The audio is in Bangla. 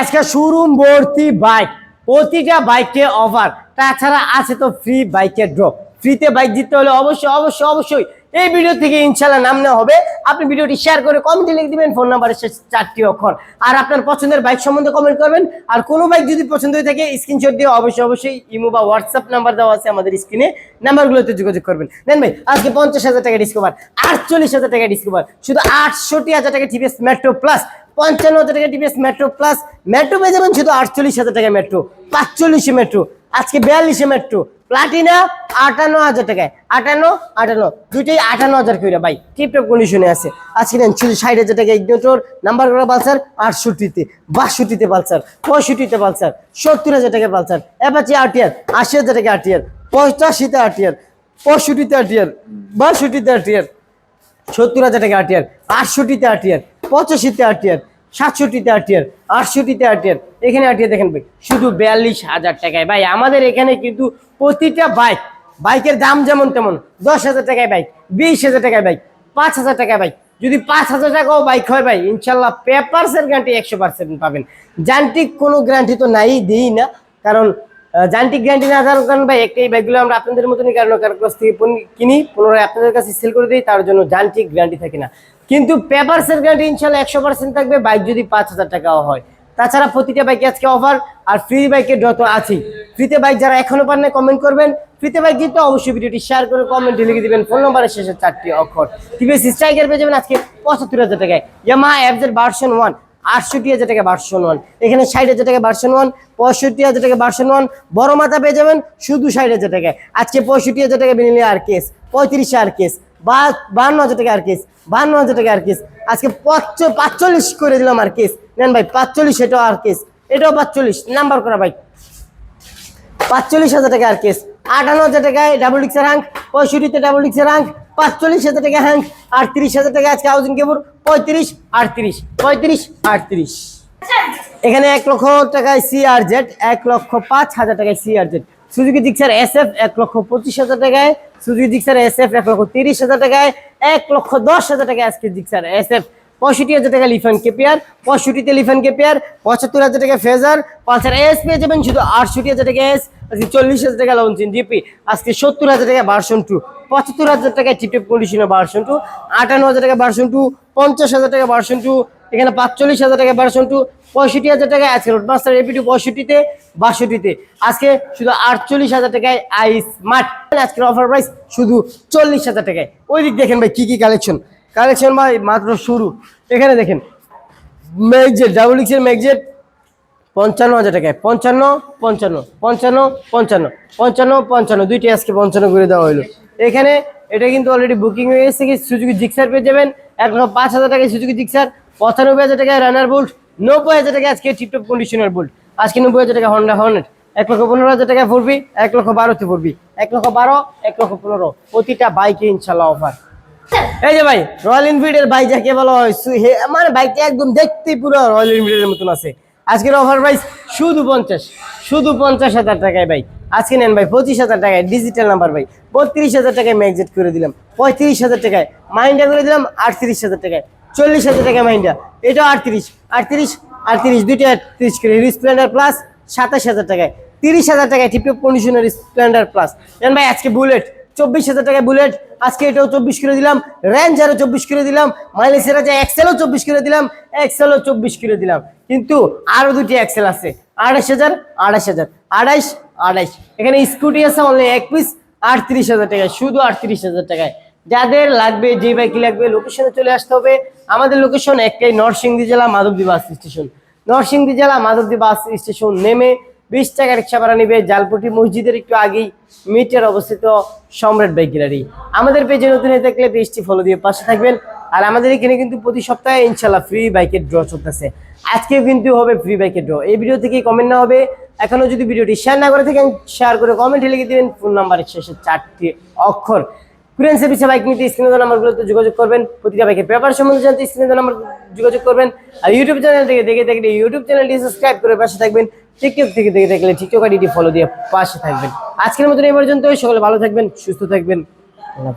আজকে শোরুম ভর্তি বাইক প্রতিটা বাইকে অফার তাছাড়া আছে তো ফ্রি বাইকের ড্রপ ফ্রিতে বাইক জিততে হলে অবশ্যই অবশ্যই অবশ্যই এই ভিডিও থেকে ইনশাল্লাহ নাম নেওয়া হবে। আপনি ভিডিওটি শেয়ার করে কমেন্টে লিখে দিবেন ফোন নাম্বারের শেষ চারটি অক্ষর। আর আপনার পছন্দের বাইক সম্বন্ধে কমেন্ট করবেন। আর কোনো বাইক যদি পছন্দ হয়ে থাকে স্ক্রিনশট দিয়ে অবশ্যই অবশ্যই ইমো বা হোয়াটসঅ্যাপ নাম্বার দেওয়া আছে আমাদের স্ক্রিনে নাম্বারগুলোতে যোগাযোগ করবেন। দেন ভাই, আজকে পঞ্চাশ হাজার টাকা ডিসকভার আটচল্লিশ হাজার টাকা ডিসকভার শুধু আটষট্টি হাজার টাকা টিভিএস মেট্রো প্লাস পঞ্চান্ন হাজার টাকা টিভিএস মেট্রো প্লাস মেট্রো পেয়ে যাবেন শুধু আটচল্লিশ হাজার টাকা মেট্রো পাঁচচল্লিশে মেট্রো আজকে বিয়াল্লিশে মেট্রো প্লাটিনা আটান্ন হাজার টাকায়। আটান্ন আটান্ন। দুইটাই আটান্ন হাজার করে, ভাই। টিপটপ কন্ডিশনে আছে। আজকে নেন শুধু ষাট হাজার টাকা ইগনোটর নাম্বার করা পালসার, আটষট্টিতে। বাষট্টিতে পালসার, পঁয়ষট্টিতে পালসার সত্তর হাজার টাকা পালসার। অ্যাপাচি আরটিআর আশি হাজার টাকা আরটিআর পঁচাশিতে আরটিআর পঁয়ষট্টিতে আরটিআর বাষট্টিতে আরটিআর সত্তর হাজার টাকা আরটিআর আটষট্টিতে আরটিআর পঁচাশিতে আরটিআর সাতষট্টিতে আরটিআর আটষট্টিতে আরটিআর এখানে আরটিআর দেখেন ভাই, শুধু বিয়াল্লিশ হাজার টাকায়। ভাই, আমাদের এখানে কিন্তু প্রতিটা বাইক বাইকের দাম যেমন তেমন, দশ হাজার টাকায় বাইক বিশ হাজার টাকায় বাইক পাঁচ হাজার টাকায় বাইক যদি পাঁচ হাজার টাকাও বাইক হয় ভাই, ইনশাল্লাহ পেপারসের গ্যান্টি একশো পার্সেন্ট পাবেন। যান্ত্রিক কোনো গ্যারান্টি তো নাই, দিই না। কারণ যান্ত্রিক গ্যারান্টি না থাকার কারণ ভাই একটাই ব্যাগগুলো আমরা আপনাদের মতনই কারণ কারোর কাছ থেকে কিনি, পুনরায় আপনাদের কাছে সেল করে দিই, তার জন্য যান্ত্রিক গ্যারান্টি থাকে না। কিন্তু পেপারসের গ্যারান্টি ইনশাল্লাহ একশো পার্সেন্ট থাকবে বাইক যদি পাঁচ হাজার টাকাও হয়। তাছাড়া প্রতিটা বাইকে আজকে অফার আর ফ্রি বাইকের যত আছেই ফ্রিতে বাইক যারা এখনও পান না কমেন্ট করবেন। ফ্রিতে বাইক কিন্তু অবশ্যই ভিডিওটি শেয়ার করে কমেন্টে লিখে দিবেন। ফোন নম্বরের শেষে চারটি অক্ষর। টিভিএস স্ট্রাইকার পেয়ে যাবেন আজকে পঁচাত্তর হাজার টাকায়। ইয়ামা অ্যাপসের ভার্সন ওয়ান আটষট্টি হাজার টাকা ভার্সন ওয়ান এখানে ষাট হাজার টাকা ভার্সন ওয়ান পঁয়ষট্টি হাজার টাকা ভার্সন ওয়ান বড় মাথা পেয়ে যাবেন শুধু ষাট হাজার টাকায় আজকে পঁয়ষট্টি হাজার টাকা বিনিলে আর কেস, পঁয়ত্রিশে আর কেস, বা বান্ন হাজার টাকা আর কেস বান্ন হাজার টাকা আর কেস। আজকে পাঁচ পাঁচচল্লিশ করে দিলাম আর কেস। নেন ভাই, পাঁচচল্লিশ এটাও আর কেস। এটাও পাঁচচল্লিশ। নাম্বার করা ভাই। পাঁচচল্লিশ হাজার টাকা আর কেস। আটান্ন হাজার টাকায় ডাবল ডিক্সের হ্যাঙ্ক পঁয়ষট্টিতে ডাবল ডিক্সের হ্যাঙ্ক পাঁচচল্লিশ হাজার টাকা হ্যাঙ্ক, আটত্রিশ হাজার টাকা আজকে হাউজিং কেবল পঁয়ত্রিশ, আটত্রিশ পঁয়ত্রিশ, আটত্রিশ। এখানে এক লক্ষ টাকায় সি আর জেড এক লক্ষ পাঁচ হাজার টাকায় C R Z Suzuki Gixxer S F এক লক্ষ পঁচিশ হাজার টাকায়। সুজুকি ডিক্সার এস এফ এক লক্ষ তিরিশ হাজার টাকায়। এক লক্ষ দশ হাজার টাকায় আজকে ডিক্সার এস এফ পঁয়ষট্টি হাজার টাকা লিফান কেপিয়ার, পঁয়ষট্টিতে লিফান কেপিয়ার, পঁচাত্তর হাজার টাকা ফেজার। পালসার এস পেয়ে যাবেন শুধু আটষট্টি হাজার টাকা এস আজকে চল্লিশ হাজার টাকা লঞ্চিন জিপি, আজকে সত্তর হাজার টাকা ভার্সন টু। পঁচাত্তর হাজার টাকা টিপটেপ কন্ডিশনের ভার্সন টু আটান্ন হাজার টাকা ভার্সন টু পঞ্চাশ হাজার টাকা ভার্সন টু এখানে পাঁচচল্লিশ হাজার টাকা ভার্সন টু পঁয়ষট্টি হাজার টাকা আজকে রোডমাস্টার এপি টু পঁয়ষট্টিতে, বাষট্টিতে। আজকে শুধু আটচল্লিশ হাজার টাকায় আই স্মার্ট আজকের অফার প্রাইস শুধু চল্লিশ হাজার টাকায়। ওই দিক দেখেন ভাই কী কী কালেকশন কালেকশন ভাই মাত্র শুরু। এখানে দেখেন ম্যাগজেট ডাবল এক্সের ম্যাগজেট পঞ্চান্ন হাজার টাকায়। পঞ্চান্ন পঞ্চান্ন পঞ্চান্ন পঞ্চান্ন পঞ্চান্ন পঞ্চান্ন। দুইটি আজকে পঞ্চান্ন করে দেওয়া হলো। এখানে এটা কিন্তু অলরেডি বুকিং হয়ে গেছে, কি সুজুকি জিক্সার পেয়ে যাবেন। এক লক্ষ পাঁচ হাজার টাকায় সুজুকি জিক্সার পঁচানব্বই হাজার টাকায় রানার বোল্ট নব্বই হাজার টাকা আজকে টিপটপ কন্ডিশনার বোল্ট আজকে নব্বই হাজার টাকা হন্ডা হর্নেট এক লক্ষ পনেরো হাজার টাকা পড়বি এক লক্ষ বারোতে পড়বি এক লক্ষ বারো, এক লক্ষ পনেরো। প্রতিটা বাইকে ইনশাল্লাহ অফার এই যে ভাই রয়্যাল এনফিল্ডের বাইক যাকে বলা হয় মানে বাইকটা একদম দেখতেই পুরো রয়্যাল এনফিল্ডের মতন আছে। আজকের অফার প্রাইস শুধু পঞ্চাশ শুধু পঞ্চাশ হাজার টাকায় ভাই। আজকে নেন ভাই পঁচিশ হাজার টাকায় ডিজিটাল নাম্বার ভাই। বত্রিশ হাজার টাকায় ম্যাগজেট করে দিলাম। পঁয়ত্রিশ হাজার টাকায় মাইন্ডা করে দিলাম, আটত্রিশ হাজার টাকায়। চল্লিশ হাজার টাকায় মাইন্ডা এটাও আটত্রিশ আটত্রিশ আটত্রিশ, দুইটা আটত্রিশ করে। স্প্লেন্ডার প্লাস সাতাশ হাজার টাকায়। তিরিশ হাজার টাকায় টিপটপ কন্ডিশনার স্প্লেন্ডার প্লাস জান ভাই, আজকে বুলেট চব্বিশ হাজার টাকায় বুলেট আজকে এটাও চব্বিশ করে দিলাম। র্যাঞ্জারও চব্বিশ করে দিলাম। মাইলেজের আছে এক্সেলও চব্বিশ করে দিলাম। এক্সেলও চব্বিশ করে দিলাম। কিন্তু আরও দুটি এক্সেল আছে। আড়াইশ হাজার আড়াইশ হাজার। আড়াইশ আড়াইশ। এখানে স্কুটি আছে অনলি এক পিস আটত্রিশ হাজার টাকায়, শুধু আটত্রিশ হাজার টাকায়। যাদের লাগবে, যে বাইক লাগবে লোকেশনে চলে আসতে হবে। আমাদের লোকেশন একটাই নরসিংদী জেলা মাধবদী বাস স্টেশন। নরসিংদী জেলা মাধবদী বাস স্টেশন নেমে বিশ টাকা রিক্সা ভাড়া নিবে জালপুটি মসজিদের একটু আগেই মিটার অবস্থিত সম্রাট বাইক গ্যালারি আমাদের পেজে নতুন হয়ে থাকলে পেজটি ফলো দিয়ে পাশে থাকবেন। আর আমাদের এখানে কিন্তু প্রতি সপ্তাহে ইনশাল্লাহ ফ্রি বাইকের ড্র চলতেছে। আজকেও কিন্তু হবে ফ্রি বাইকের ড্র এই ভিডিও থেকে কমেন্ট না হবে। এখনও যদি ভিডিওটি শেয়ার না করে থাকেন শেয়ার করে কমেন্টে লিখে দিবেন ফোন নাম্বারের শেষে চারটি অক্ষর কুরিয়ান সার্ভিসে বাইক নিতে স্ক্রিনে নাম্বারগুলোতে যোগাযোগ করবেন, প্রতিটা বাইকের পেপার সম্বন্ধে জানতে স্ক্রিনে নাম্বার যোগাযোগ করবেন, আর ইউটিউব চ্যানেল থেকে দেখে দেখলে ইউটিউব চ্যানেলটি সাবস্ক্রাইব করে পাশে থাকবেন টিকটক থেকে দেখে দেখলে টিকটক আইডিটি ফলো দিয়ে পাশে থাকবেন আজকের মতন এই পর্যন্ত সকলে ভালো থাকবেন, সুস্থ থাকবেন, আল্লাহ।